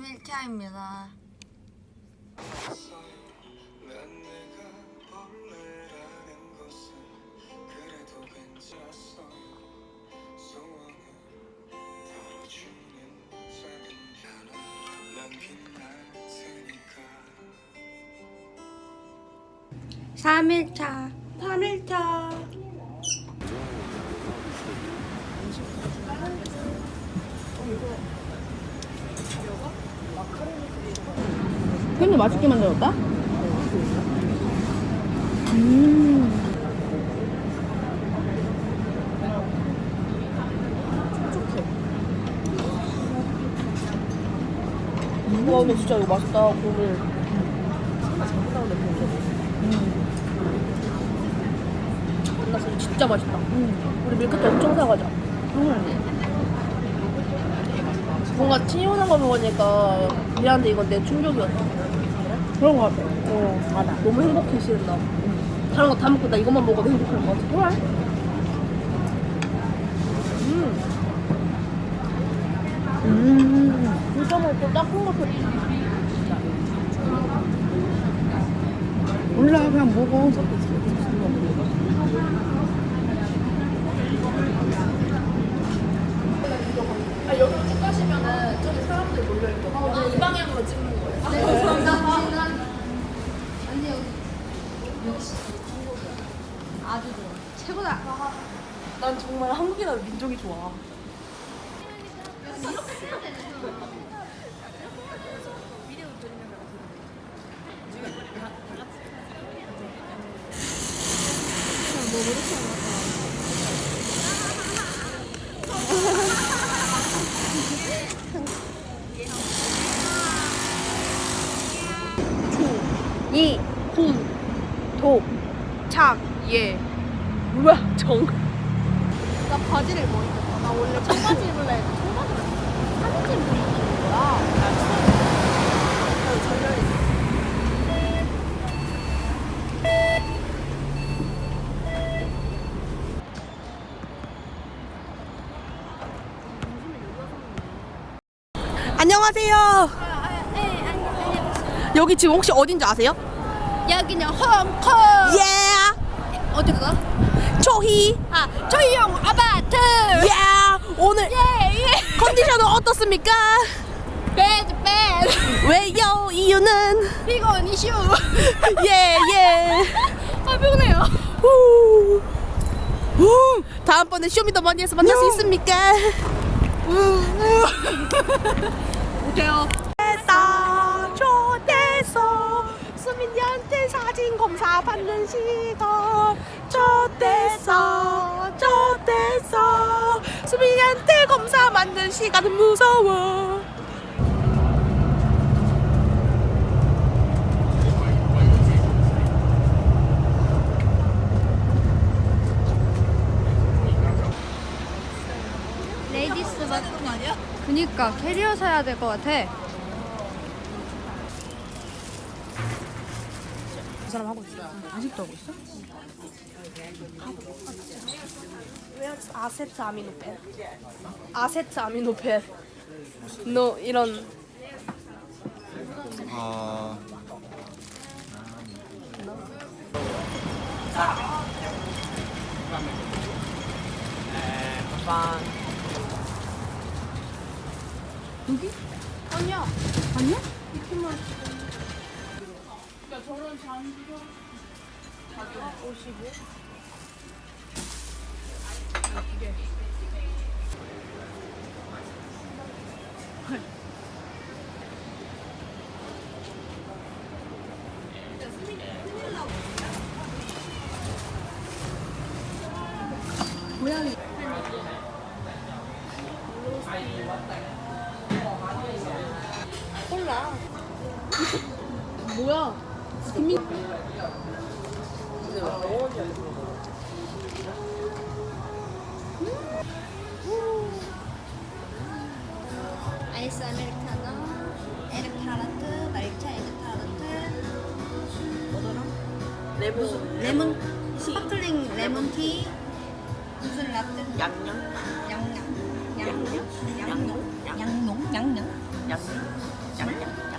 3일차입니다. 난 내가 벌레라는 것을 그래도 괜찮았어요 소원을 덜어주는 작은 하나 남긴 날 테니까 3일차. 3일차. 괜히 맛있게 만들었다? 음. 와 근데 진짜 이거 맛있다. 고물. 나 진짜 진짜 맛있다. 우리 밀크티 엄청 사가자. 뭔가 친연한 거 먹으니까 미안한데 이건 내 충격이었어 그런 거 같아 어 맞아. 너무 행복해 싫은 나 다른 거 다 먹고 나 이것만 먹어도 행복할 것 같아. 그래. 음. 음. 진짜 맛있어 딱한 거 몰라 그냥 먹어. 아 여기로 쭉 가시면은 저기 사람들 몰려있거든요 이 방향으로 찍는 거예요 난 정말 한국이라는 민족이 좋아. 이, 군, 도, 착, 예. 우와, 정. 나 바지를 뭐 입을까? 나 원래 청바지 입을래 했는데 청바지를 사진집 입는 거야. 그래서 전렬이 안녕하세요. 여기 지금 혹시 어딘지 아세요? 여기는 홍콩. 예. 어디 가? 초희. 아, 조이용 아파트. 예. 오늘 예, 예. 컨디션은 어떻습니까? 배드 배드. 왜요? 이유는 피곤 이슈. 예 예. 아, 피곤해요. 후. 후. 다음번에 쇼미더머니에서 만날 수 있습니까? 오케요. 됐다 좋댔어 수민이한테 사진 검사 받는 시간 좋댔어 좋댔어 수민이한테 검사 받는 시간은 무서워 레이디스 맞 그니까 캐리어 사야 될 것 같아. 이 사람 하고 있어 아직도 하고 있어? 아세트 아미노펜 아세트 아미노펜 너 이런 아 여기? 아니야. 아니야? 이렇게만. 야, 저런 잔디가 55. 고양이. 콜라. 뭐야? 김민. 아이스 아메리카노, 에르타르트, 말차 에르타르트, 뭐더라? 레몬. 레몬, 스파클링 레몬티, 무슨 라떼? 양념. 양양, 양양, 양양, 양농, 양양. 양념.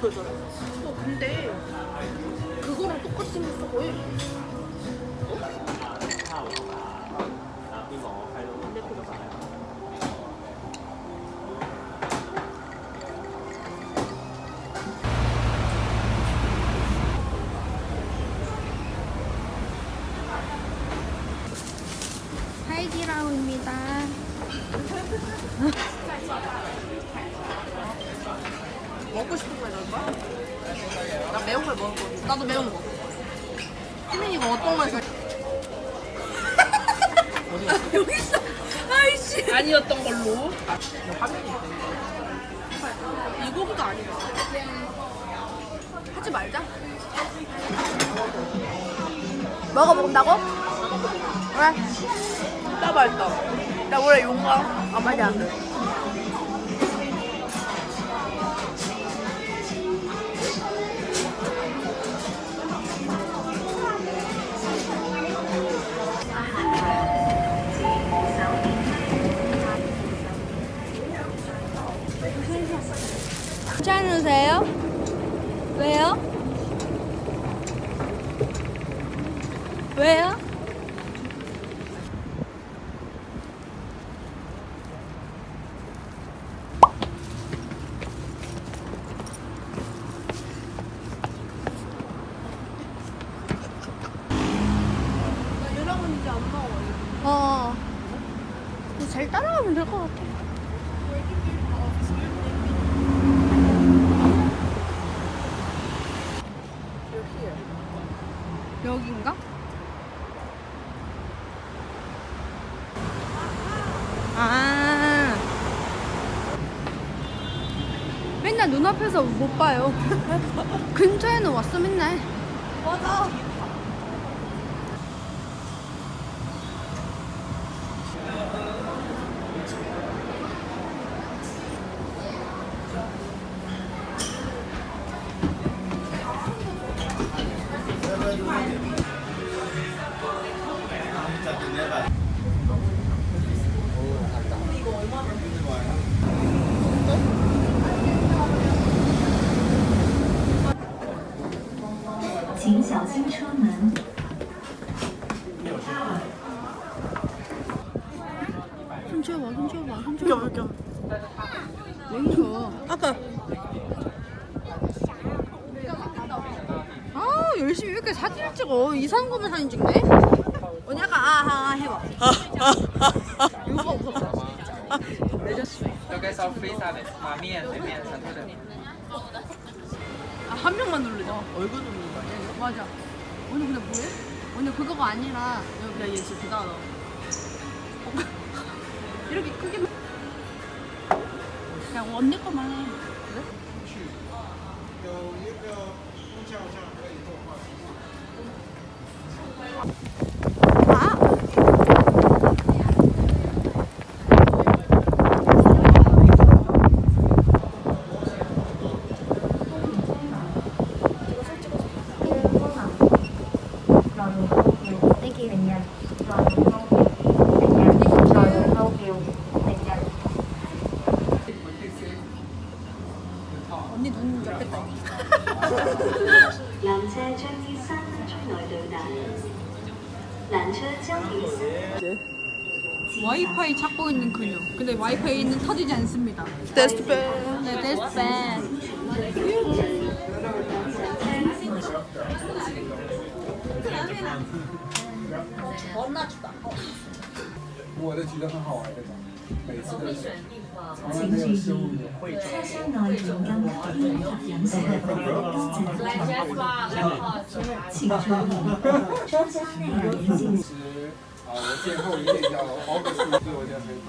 그러더라. 어 근데 그거랑 똑같이 생겼어 거의. 먹고 싶은 거 넣을 거야? 나 매운 걸 먹을 거야. 나도 매운 거. 희민이가 어떤 걸 사? 여기 있어. 아이씨. 아니었던 걸로. 이 고기가 아니야. 하지 말자. 먹어본다고? 왜? 나 맛있다. 나 원래 용감. 아 맞아. 잘 따라가면 될 것 같아. 여기인가? 아. 맨날 눈앞에서 못 봐요. 근처에는 왔어 맨날. 맞아. 손 쳐봐, 손 쳐봐, 손 쳐봐. 웃겨 웃겨. 왜 쳐? 아까 아 열심히 왜 이렇게 사진을 찍어 이상한 거만 사진 찍네 언니가 아하 해봐 이거 없었어 大概烧飞沙的马面的面上头的面。 아, 한 명만 누르자 얼굴 누르는 거 아니야? 맞아 언니 근데 뭐해? 언니 그거가 아니라 여기 야얘 진짜 대단하다. 이렇게 크게 그냥 언니 거만 해 그래? 아! 我的觉得很好玩的，每次的，然后还有食物会场。其实啊，我最后一点讲，包饺对我觉得很好。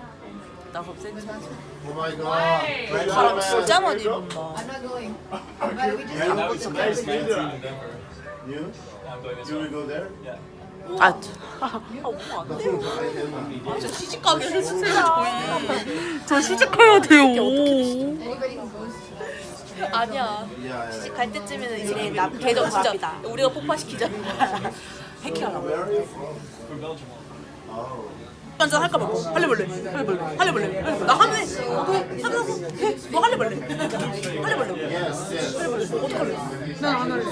나 갑자기 Oh my god. 바람 진짜 많이 분다. Yeah, it's nice leader. You? You will go there? 아, 아, 아, 안 돼요. 저 시집 가게 해주세요, 저희. 저 시집해야 돼요. 아니야. Yeah, yeah. 시집 갈 때쯤에는 이제 남 계정 진짜 우리가 폭파시키자. 해킹하라고. Where are you from? Oh. 먼저 할까 말까? 할래 말래? 할래 말래? 할래 말래? 나 하면 해. 어, 그래. 하면 하고. 해. 너 할래 말래? 할래 말래? Yes, yes. 어떡할래? 난 안 할래.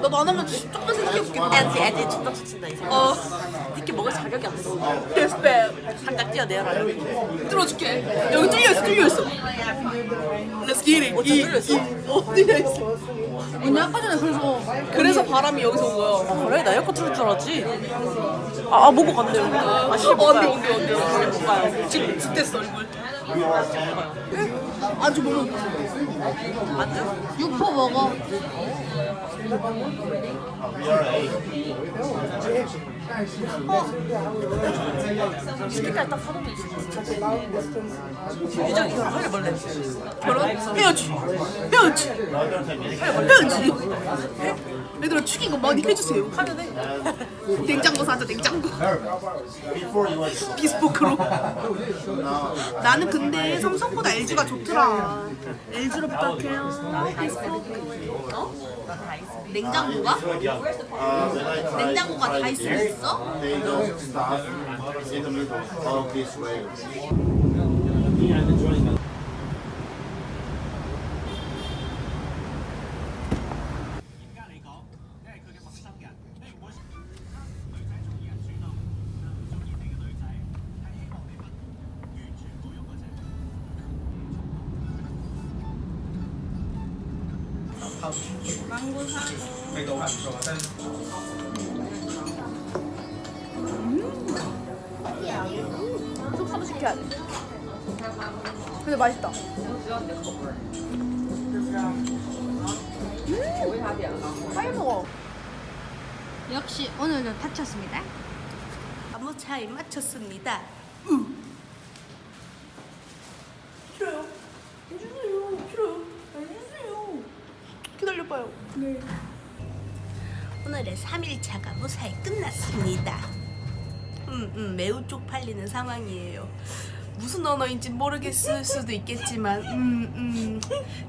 나도 안 하면 조금만 생각해볼게. 애한테 애들 존나 붙인다 이 사람. 어. 니께 먹을 자격이 안 됐어. 데스ペ. 상장 뛰어내라. 들어줄게. 여기 뚫려 있어, 뚫려 있어. Let's get it. 어디 뚫려 있어? 어, 뚫려 있어. 언니 아까 전에 그래서 그래서 바람이 여기서 온 거야. 아, 그래? 나 에어컨 틀을 줄 알았지. 아, 보고 간대. 아, 씨, 어, 안돼, 안 돼, 안돼, 안돼. 못 가요. 지금 뒷됐어 얼굴. 안주 먹어. 안주? 육포 먹어. We are eight. 시기까지 딱 사놓으면 유정이 할래 말래? 결혼? 해야지. 해야지. 해야지. 얘들아 축인 거 많이 해주세요. 하면 해. 냉장고 사자 냉장고. 비스포크로. 나는 근데 삼성보다 LG가 좋더라. LG로 부탁해요. 비스포크. 어? 냉장고가? Uh, 냉장고가 다 있을 수 있어? they don't stop. 속사도 시켜야 돼. 근데 맛있다. 음, 빨리 먹어. 역시 오늘은 다쳤습니다. 아무 차이 맞췄습니다. 싫어요. 해주세요. 싫어요. 해주세요. 기다려봐요. 네. 오늘의 3일차가 무사히 끝났습니다. 음, 음, 매우 쪽팔리는 상황이에요. 무슨 언어인지 모르겠을 수도 있겠지만, 음, 음,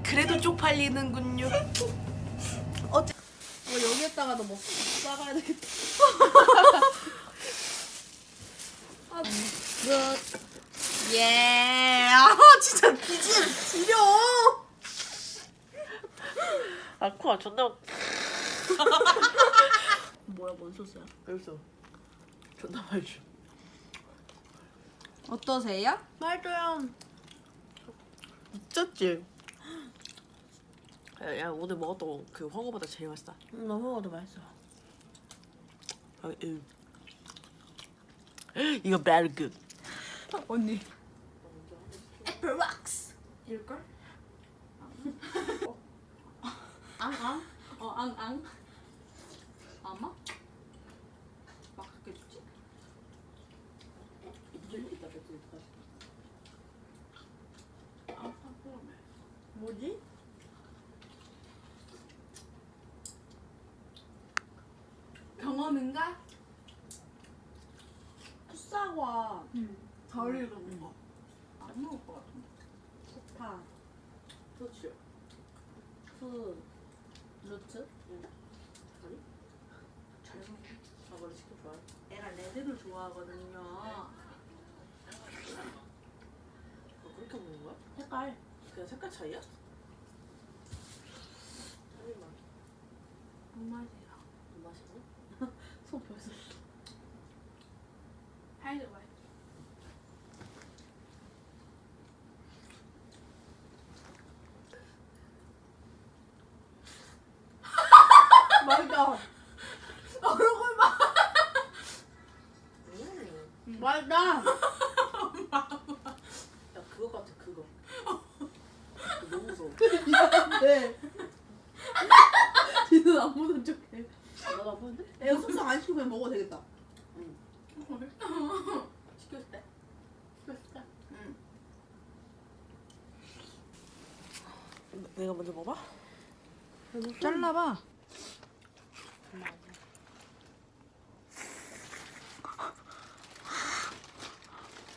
그래도 쪽팔리는군요. 어째... 어, 여기에다가도 뭐 싸가야 되겠다. 아, 끝. 예. 아, 진짜 기질 지려. 아, 코가 존나. 뭐야, 뭔 소스야? 여기서. 존나 맛있어. 어떠세요? 맛있어요. 미쳤지? 야, 야 오늘 먹었던 그 황어보다 제일 맛있다. 음, 나 먹어도 맛있어. 아, 음. 이거 very good. 언니. 애플 왁스. 일걸? 앙앙? 어 앙앙. 아마? 막 그렇게 주지? 아, 뭐지? 경험인가? 풋사과 덜 익은 거. 안 먹을 것 같은데. 파. 그렇죠. 푸. 루트? 아니? 잘 먹어. 나 원래 치킨 좋아해. 애가 레드를 좋아하거든요. 어, 그렇게 먹는 거야? 색깔. 그냥 색깔 차이야? 한입만. 뭔 맛이야? 맛있다. 얼굴 봐. 맞다. 야 그거 같아 그거. 너무 무서워. 미안한데. 지는 안 보는 척해. 나도 안 보는데? 애가 속상 안 시키고 그냥 먹어도 되겠다. 시켰을 때. 시켰을 때. 응. 내가 먼저 먹어봐. 잘라봐.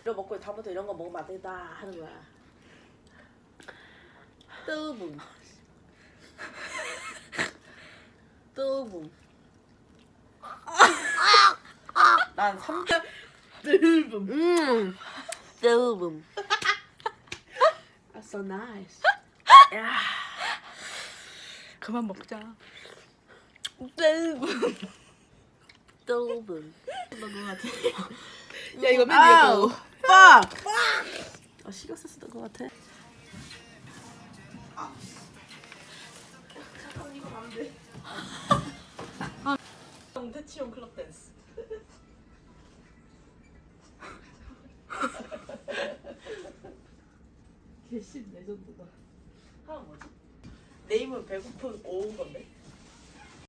이거 먹고 다음부터 이런 거 먹으면 안 되겠다 하는 거야. 뜨붕. 뜨붕. 난 3대 뜨붕. 음. 뜨붕. That's so nice. 야. 그만 먹자. 뜨붕. 뜨붕. 너무 같아. 야 이거 아 우. 빡! 아, 신경 썼을 것 같아. 아, 대치용 클럽 댄스. 개신 레전드다. 하나 뭐지? 네임은 배고픈 오후 건데.